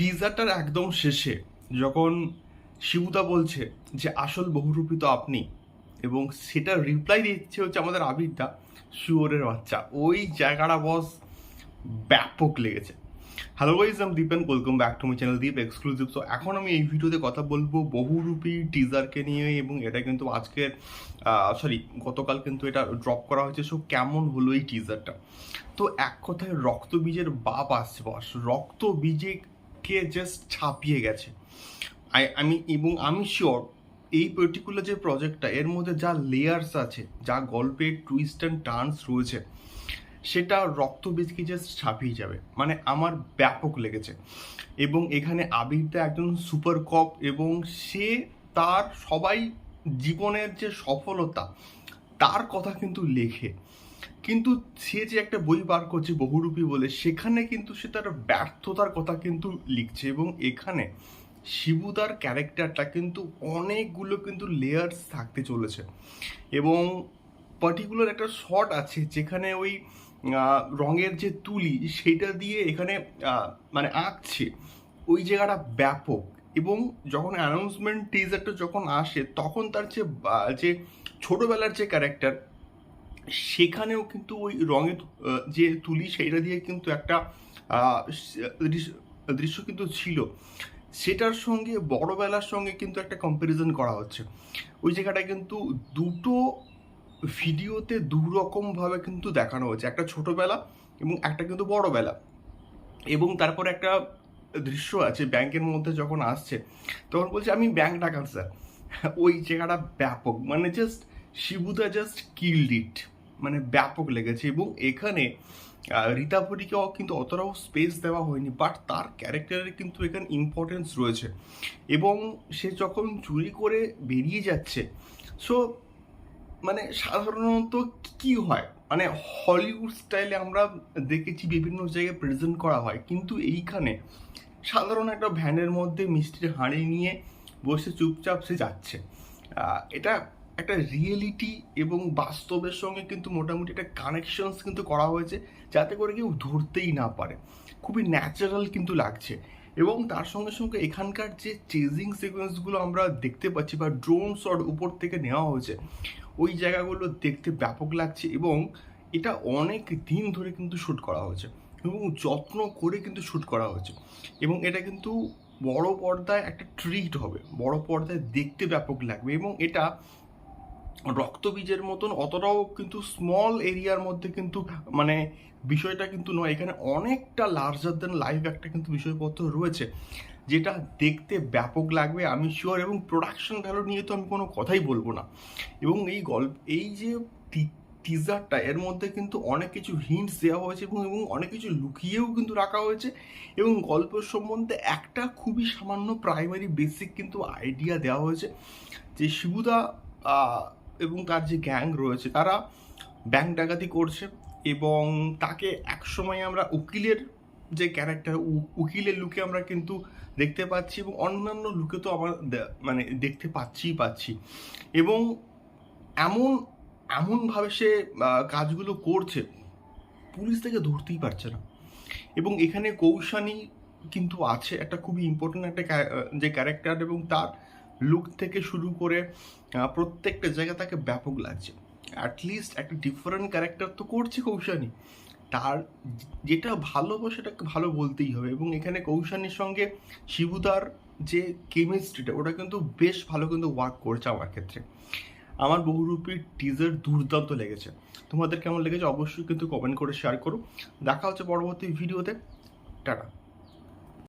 টিজারটার একদম শেষে যখন শিবুদা বলছে যে, আসল বহুরূপী তো আপনি। এবং সেটা রিপ্লাই দিচ্ছে হচ্ছে আমাদের আবিরদা, শুয়োরের বাচ্চা। ওই জায়গাটা বস ব্যাপক লেগেছে। Hello guys I'm Dipen welcome back to my channel Deep exclusive তো এখন আমি এই ভিডিওতে কথা বলব বহুরূপী টিজারকে নিয়ে এবং এটা কিন্তু আজকের সরি গতকাল কিন্তু এটা ড্রপ করা হয়েছে। সো কেমন হলো এই টিজারটা তো এক কথায় রক্তবীজের বাপ আসছে বস রক্তবীজকে জাস্ট ছাপিয়ে গেছে। আমি এবং আমি শিওর এই পার্টিকুলার যে প্রজেক্টটা এর মধ্যে যা লেয়ার্স আছে, যা গল্পের টুইস্ট অ্যান্ড টার্নস রয়েছে, সেটা রক্ত রক্তবীজকে জাস্ট ছাপিয়ে যাবে। মানে আমার ব্যাপক লেগেছে। এবং এখানে আবিরটা একজন সুপার কপ এবং সে তার সবাই জীবনের যে সফলতা, তার কথা কিন্তু লেখে। কিন্তু সে যে একটা বই বার করছে বহুরূপী বলে, সেখানে কিন্তু সে তার ব্যর্থতার কথা কিন্তু লিখছে এবং এখানে শিবুদার ক্যারেক্টারটা কিন্তু অনেকগুলো কিন্তু লেয়ার্স থাকতে চলেছে। এবং পার্টিকুলার একটা শট আছে যেখানে ওই রঙের যে তুলি সেটা দিয়ে এখানে মানে আঁকছে। ওই জায়গাটা ব্যাপক এবং যখন অ্যানাউন্সমেন্ট টিজারটা যখন আসে, তখন তার যে যে ছোটবেলার যে ক্যারেক্টার সেখানেও কিন্তু ওই রঙের যে তুলি সেইটা দিয়ে কিন্তু একটা দৃশ্য- কিন্তু ছিল। সেটার সঙ্গে, বড়বেলার সঙ্গে কিন্তু একটা কম্প্যারিজন করা হচ্ছে। ওই জায়গাটা কিন্তু দুটো ভিডিওতে দু রকমভাবে কিন্তু দেখানো হচ্ছে একটা ছোটোবেলা এবং একটা কিন্তু বড়বেলা। এবং তারপর একটা দৃশ্য আছে, ব্যাংকের মধ্যে যখন আসছে, তখন বলছে, আমি ব্যাংক ডাকাত, স্যার। ওই জায়গাটা ব্যাপক। মানে জাস্ট শিবুদা জাস্ট কিল্ড ইট মানে ব্যাপক লেগেছে এবং এখানে আহ, রীতাপরিকেও কিন্তু অতটাও স্পেস দেওয়া হয়নি বাট তার ক্যারেক্টারের কিন্তু এখানে ইম্পর্টেন্স রয়েছে। এবং সে যখন চুরি করে বেরিয়ে যাচ্ছে সো মানে সাধারণত কি হয়? মানে হলিউড স্টাইলে আমরা দেখেছি বিভিন্ন জায়গায় প্রেজেন্ট করা হয় কিন্তু এইখানে সাধারণ একটা ভ্যানের মধ্যে মিষ্টির হাঁড়ি নিয়ে বসে চুপচাপ সে যাচ্ছে। এটা একটা রিয়েলিটি এবং বাস্তবের সঙ্গে কিন্তু মোটামুটি একটা কানেকশনস কিন্তু করা হয়েছে, যাতে করে কেউ ধরতেই না পারে। খুবই ন্যাচারাল কিন্তু লাগছে। এবং তার সঙ্গে সঙ্গে এখানকার যে চেজিং সিকোয়েন্সগুলো আমরা দেখতে পাচ্ছি বা ড্রোন শট উপর থেকে নেওয়া হয়েছে, ওই জায়গাগুলো দেখতে ব্যাপক লাগছে এবং এটা অনেক দিন ধরে কিন্তু শ্যুট করা হয়েছে এবং যত্ন করে কিন্তু শ্যুট করা হয়েছে। এবং এটা কিন্তু বড় পর্দায় একটা ট্রিট হবে, বড় পর্দায় দেখতে ব্যাপক লাগবে এবং এটা রক্তবীজের মতন, অতটাও কিন্তু স্মল এরিয়ার মধ্যে কিন্তু মানে বিষয়টা কিন্তু নয়। এখানে অনেকটা লার্জার দেন লাইভ একটা কিন্তু বিষয়পত্র রয়েছে, যেটা দেখতে ব্যাপক লাগবে, আমি শিওর এবং প্রোডাকশন ভ্যালু নিয়ে তো আমি কোনো কথাই বলব না। এবং এই গল্প, এই যে টিজারটা এর মধ্যে কিন্তু অনেক কিছু হিন্টস দেওয়া হয়েছে, এবং এবং অনেক কিছু লুকিয়েও কিন্তু রাখা হয়েছে, এবং গল্পের সম্বন্ধে একটা খুবই সামান্য প্রাইমারি বেসিক কিন্তু আইডিয়া দেওয়া হয়েছে, যে শিবুদা এবং তার যে গ্যাং রয়েছে, তারা ব্যাংক ডাকাতি করছে এবং তাকে একসময় আমরা উকিলের যে ক্যারেক্টার উকিলের লুকে আমরা কিন্তু দেখতে পাচ্ছি এবং অন্যান্য লুকে তো আমরা মানে দেখতে পাচ্ছিই পাচ্ছি। এবং এমন, এমনভাবে সে কাজগুলো করছে, পুলিশ থেকে ধরতেই পারছে না। এবং এখানে কৌশানী কিন্তু আছে, একটা খুবই ইম্পর্টেন্ট একটা যে ক্যারেক্টার এবং তার লুক থেকে শুরু করে প্রত্যেকটা জায়গা তাকে ব্যাপক লাগছে। অ্যাটলিস্ট একটা ডিফারেন্ট ক্যারেক্টার তো করছে কৌশানি। তার যেটা ভালো সেটাকে ভালো বলতেই হবে এবং এখানে কৌশানির সঙ্গে শিবুদার যে কেমিস্ট্রিটা ওটা কিন্তু বেশ ভালো কিন্তু ওয়ার্ক করছে আমার ক্ষেত্রে। আমার বহুরূপী টিজার দুর্দান্ত লেগেছে। তোমাদের কেমন লেগেছে অবশ্যই কিন্তু কমেন্ট করে শেয়ার করো। দেখা হচ্ছে পরবর্তী ভিডিওতে টাটা।